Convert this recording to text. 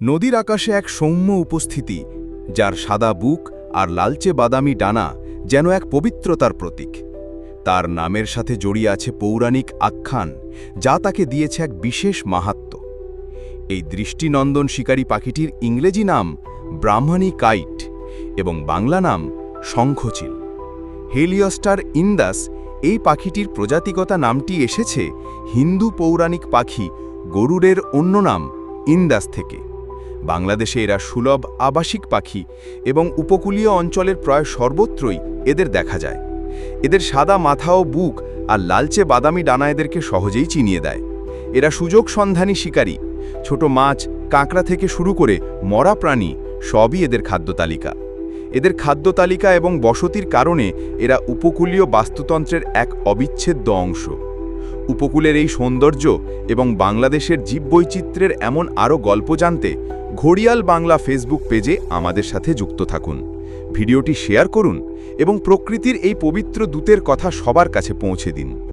নদীর আকাশে এক সৌম্য উপস্থিতি, যার সাদা বুক আর লালচে বাদামি ডানা যেন এক পবিত্রতার প্রতীক। তার নামের সাথে জড়িয়ে আছে পৌরাণিক আখ্যান, যা তাকে দিয়েছে এক বিশেষ মাহাত্ম্য এই দৃষ্টিনন্দন শিকারী পাখিটির ইংরেজি নাম ব্রাহ্মণী কাইট এবং বাংলা নাম শঙ্খচিল। হেলিওস্টার ইন্দাস এই পাখিটির প্রজাতিগতা নামটি এসেছে হিন্দু পৌরাণিক পাখি গরুরের অন্য নাম ইন্দাস থেকে। বাংলাদেশে এরা সুলভ আবাসিক পাখি এবং উপকূলীয় অঞ্চলের প্রায় সর্বত্রই এদের দেখা যায়। এদের সাদা মাথা ও বুক আর লালচে বাদামি ডানা এদেরকে সহজেই চিনিয়ে দেয়। এরা সুযোগ সন্ধানী শিকারী। ছোট মাছ, কাঁকড়া থেকে শুরু করে মরা প্রাণী সবই এদের খাদ্য তালিকা। এদের খাদ্য তালিকা এবং বসতির কারণে এরা উপকূলীয় বাস্তুতন্ত্রের এক অবিচ্ছেদ্য অংশ। উপকূলের এই সৌন্দর্য এবং বাংলাদেশের জীববৈচিত্র্যের এমন আরও গল্প জানতে ঘড়িয়াল বাংলা ফেসবুক পেজে আমাদের সাথে যুক্ত থাকুন। ভিডিওটি শেয়ার করুন এবং প্রকৃতির এই পবিত্র দূতের কথা সবার কাছে পৌঁছে দিন।